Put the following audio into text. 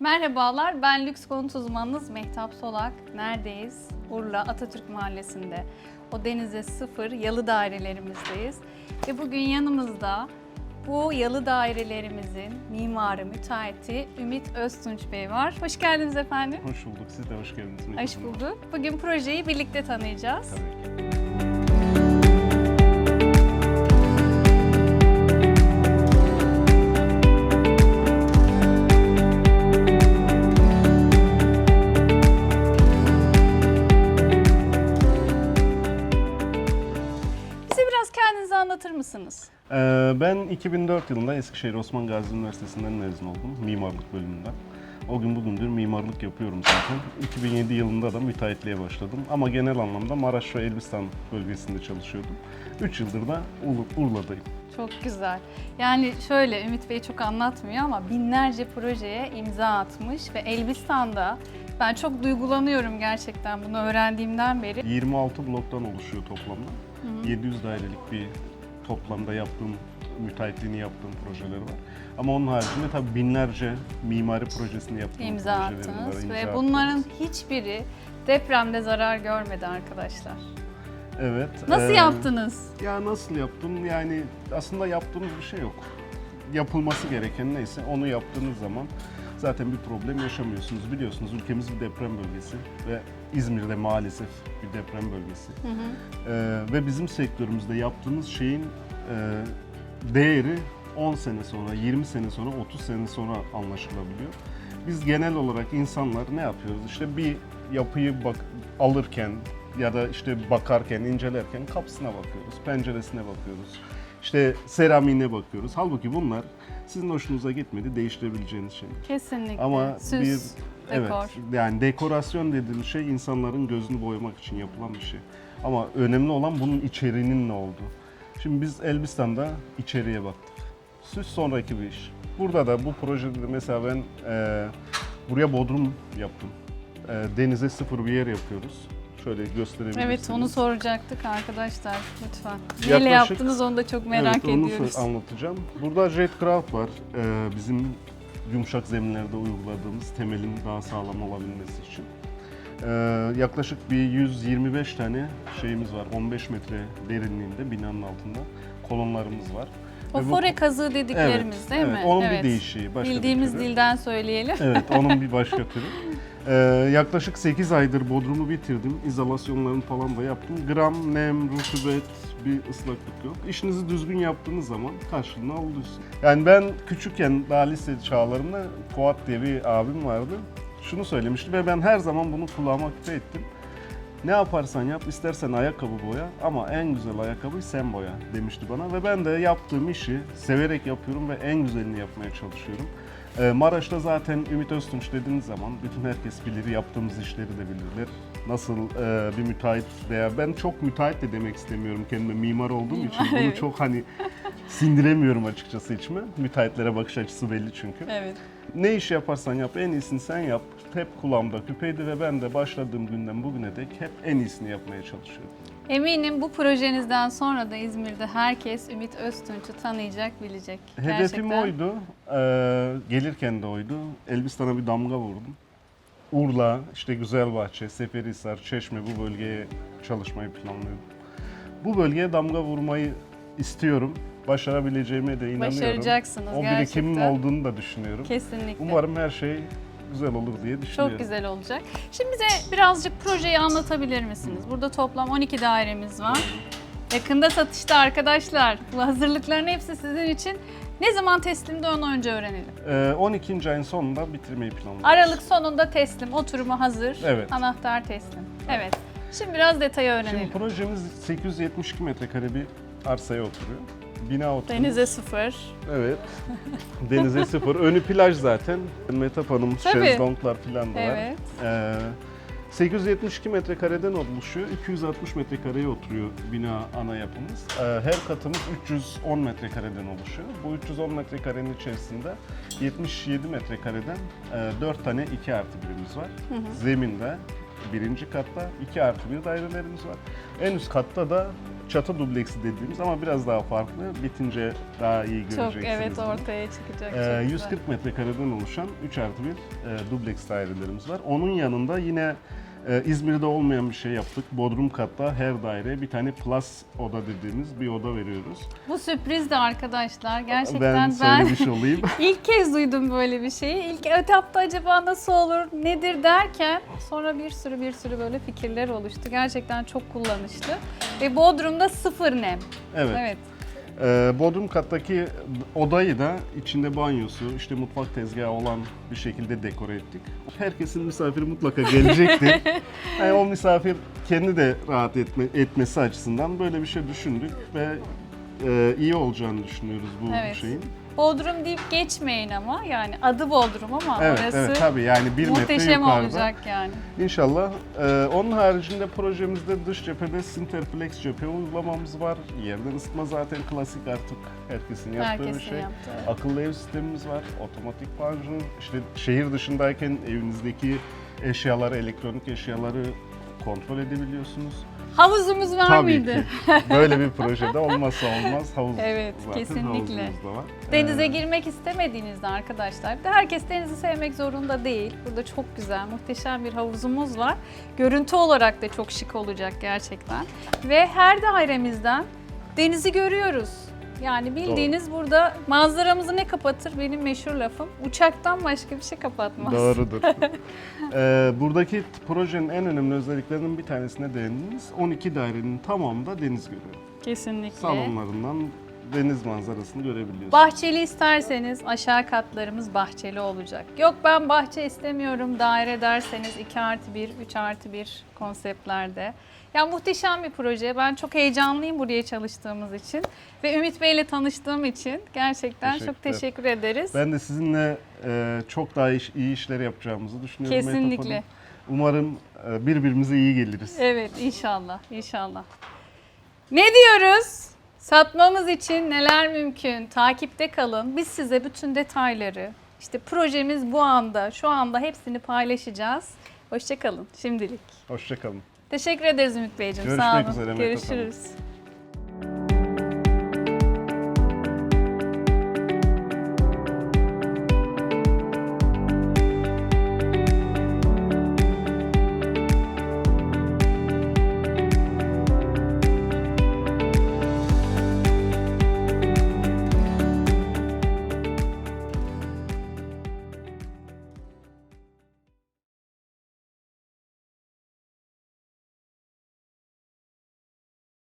Merhabalar, ben lüks konut uzmanınız Mehtap Solak. Neredeyiz? Urla Atatürk Mahallesi'nde. O denize sıfır yalı dairelerimizdeyiz. Ve bugün yanımızda bu yalı dairelerimizin mimarı, müteahhiti Ümit Öztunç Bey var. Hoş geldiniz efendim. Hoş bulduk. Siz de hoş geldiniz. Mehtap Hoş Hanım. bulduk. Bugün projeyi birlikte tanıyacağız. Tabii ki. Ben 2004 yılında Eskişehir Osman Gazi Üniversitesi'nden mezun oldum. Mimarlık bölümünden. O gün bugündür mimarlık yapıyorum zaten. 2007 yılında da müteahhitliğe başladım. Ama genel anlamda Maraş ve Elbistan bölgesinde çalışıyordum. 3 yıldır da Ur- Urla'dayım. Çok güzel. Yani şöyle Ümit Bey çok anlatmıyor ama binlerce projeye imza atmış ve Elbistan'da ben çok duygulanıyorum gerçekten bunu öğrendiğimden beri. 26 bloktan oluşuyor toplamda. 700 dairelik bir toplamda yaptığım, müteahhitliğini yaptığım projeleri var. Ama onun haricinde tabii binlerce mimari projesini yaptığım imza projelerim var. attınız imza ve attığımız. bunların hiçbiri depremde zarar görmedi arkadaşlar. Evet. Nasıl eee, yaptınız? Ya nasıl yaptım? Yani aslında yaptığımız bir şey yok. Yapılması gereken neyse onu yaptığınız zaman zaten bir problem yaşamıyorsunuz. Biliyorsunuz ülkemiz bir deprem bölgesi ve İzmir'de maalesef bir deprem bölgesi. Ee, ve bizim sektörümüzde yaptığınız şeyin e, değeri 10 sene sonra, 20 sene sonra, 30 sene sonra anlaşılabiliyor. Biz genel olarak insanlar ne yapıyoruz? İşte bir yapıyı bak alırken ya da işte bakarken, incelerken kapısına bakıyoruz, penceresine bakıyoruz. İşte seramiğine bakıyoruz. Halbuki bunlar sizin hoşunuza gitmedi, değiştirebileceğiniz şey. Kesinlikle. Ama Süs, bir dekor. evet yani dekorasyon dediğimiz şey insanların gözünü boyamak için yapılan bir şey. Ama önemli olan bunun içeriğinin ne olduğu. Şimdi biz Elbistan'da içeriye baktık. Süs sonraki bir iş. Burada da bu projede de mesela ben e, buraya bodrum yaptım. E, denize sıfır bir yer yapıyoruz. Şöyle gösterebilirsiniz. Evet onu soracaktık arkadaşlar lütfen. Neyle Yaklaşık- yaptınız onu da çok merak evet, onu ediyoruz. sor- anlatacağım. Burada Jet Craft var. Ee, bizim yumuşak zeminlerde uyguladığımız temelin daha sağlam olabilmesi için. Ee, yaklaşık bir 125 tane şeyimiz var. 15 metre derinliğinde binanın altında kolonlarımız var. O bu- fore kazığı dediklerimiz Evet, değil evet. mi? Onun bir değişiği, başka bir Bildiğimiz türü. dilden söyleyelim. Evet, onun bir başka türü. Ee, yaklaşık 8 aydır Bodrum'u bitirdim. İzolasyonlarını falan da yaptım. Gram, nem, rutubet, bir ıslaklık yok. İşinizi düzgün yaptığınız zaman karşılığını alıyorsun. Yani ben küçükken daha lise çağlarımda Fuat diye bir abim vardı. Şunu söylemişti ve ben her zaman bunu kulağıma küpe ettim. Ne yaparsan yap, istersen ayakkabı boya ama en güzel ayakkabıyı sen boya demişti bana. Ve ben de yaptığım işi severek yapıyorum ve en güzelini yapmaya çalışıyorum. Ee, Maraş'ta zaten Ümit Öztunç dediğiniz zaman bütün herkes bilir, yaptığımız işleri de bilirler. Nasıl e, bir müteahhit veya ben çok müteahhit de demek istemiyorum kendime mimar olduğum için bunu çok hani sindiremiyorum açıkçası içime. Müteahhitlere bakış açısı belli çünkü. Evet. Ne iş yaparsan yap, en iyisini sen yap. Hep kulağımda küpeydi ve ben de başladığım günden bugüne dek hep en iyisini yapmaya çalışıyorum. Eminim bu projenizden sonra da İzmir'de herkes Ümit Öztunç'u tanıyacak, bilecek. Hedefim Gerçekten. oydu. Ee, gelirken de oydu. Elbistan'a bir damga vurdum. Urla, işte Güzelbahçe, Seferihisar, Çeşme bu bölgeye çalışmayı planlıyorum. Bu bölgeye damga vurmayı istiyorum. Başarabileceğime de inanıyorum. Başaracaksınız O gerçekten. birikimim olduğunu da düşünüyorum. Kesinlikle. Umarım her şey güzel olur diye düşünüyorum. Çok güzel olacak. Şimdi bize birazcık projeyi anlatabilir misiniz? Burada toplam 12 dairemiz var. Yakında satışta arkadaşlar. Bu hazırlıkların hepsi sizin için. Ne zaman teslimde onu önce öğrenelim. Ee, 12. ayın sonunda bitirmeyi planlıyorum. Aralık sonunda teslim, oturumu hazır. Evet. Anahtar teslim. Evet. Şimdi biraz detayı öğrenelim. Şimdi projemiz 872 metrekare bir arsaya oturuyor. Bina oturuyor. Denize sıfır. Evet. Denize sıfır. Önü plaj zaten. Metap Hanım, Tabii. şezlonglar falan da var. Evet. Ee, 872 metrekareden oluşuyor. 260 metrekareye oturuyor bina ana yapımız. Ee, her katımız 310 metrekareden oluşuyor. Bu 310 metrekarenin içerisinde 77 metrekareden e, 4 tane 2 artı birimiz var. Zeminde birinci katta 2 artı bir dairelerimiz var. En üst katta da çatı dubleksi dediğimiz ama biraz daha farklı. Bitince daha iyi Çok göreceksiniz. evet bunu. ortaya çıkacak. Ee, çok güzel. 140 metrekareden oluşan 3 artı 1 e, dubleks dairelerimiz var. Onun yanında yine e, İzmir'de olmayan bir şey yaptık. Bodrum katta her daireye bir tane plus oda dediğimiz bir oda veriyoruz. Bu sürpriz de arkadaşlar. Gerçekten ben ben, söylemiş olayım. ilk kez duydum böyle bir şeyi. İlk etapta acaba nasıl olur, nedir derken sonra bir sürü bir sürü böyle fikirler oluştu. Gerçekten çok kullanışlı. Ve Bodrum'da sıfır nem. Evet. Evet. Ee, Bodrum kattaki odayı da içinde banyosu, işte mutfak tezgahı olan bir şekilde dekore ettik. Herkesin misafiri mutlaka gelecektir. yani o misafir kendi de rahat etme, etmesi açısından böyle bir şey düşündük ve e, iyi olacağını düşünüyoruz bu Evet. şeyin. Bodrum deyip geçmeyin ama yani adı Bodrum ama Evet, orası evet tabii yani bir metre muhteşem yukarıda. olacak yani. İnşallah. Ee, onun haricinde projemizde dış cephede Sinterflex cephe uygulamamız var. Yerden ısıtma zaten klasik artık herkesin yaptığı bir Herkesin şey. yaptığı. Akıllı ev sistemimiz var, otomatik panjur. İşte şehir dışındayken evinizdeki eşyaları, elektronik eşyaları kontrol edebiliyorsunuz. Havuzumuz var Tabii mıydı? ki. Böyle bir projede olmazsa olmaz havuz. Evet, zaten kesinlikle. havuzumuz da var. Denize Ee, girmek istemediğinizde arkadaşlar, bir de herkes denizi sevmek zorunda değil. Burada çok güzel, muhteşem bir havuzumuz var. Görüntü olarak da çok şık olacak gerçekten. Ve her dairemizden denizi görüyoruz. Yani bildiğiniz burada manzaramızı ne kapatır benim meşhur lafım? Uçaktan başka bir şey kapatmaz. Doğrudur. Ee, buradaki t- projenin en önemli özelliklerinden bir tanesine değindiniz. 12 dairenin tamamında deniz görüyor. Kesinlikle. Salonlarından deniz manzarasını görebiliyorsunuz. Bahçeli isterseniz aşağı katlarımız bahçeli olacak. Yok ben bahçe istemiyorum daire derseniz 2 artı 1, 3 artı 1 konseptlerde. Ya muhteşem bir proje. Ben çok heyecanlıyım buraya çalıştığımız için. Ve Ümit Bey ile tanıştığım için gerçekten çok teşekkür ederiz. Ben de sizinle e, çok daha iş- iyi işler yapacağımızı düşünüyorum. Kesinlikle. Umarım e, birbirimize iyi geliriz. Evet inşallah inşallah. Ne diyoruz? Satmamız için neler mümkün? Takipte kalın. Biz size bütün detayları, işte projemiz bu anda, şu anda hepsini paylaşacağız. Hoşçakalın şimdilik. Hoşçakalın. Teşekkür ederiz Ümit Beyciğim. Görüşmek Sağ olun. üzere Mehtap Hanım. Görüşürüz.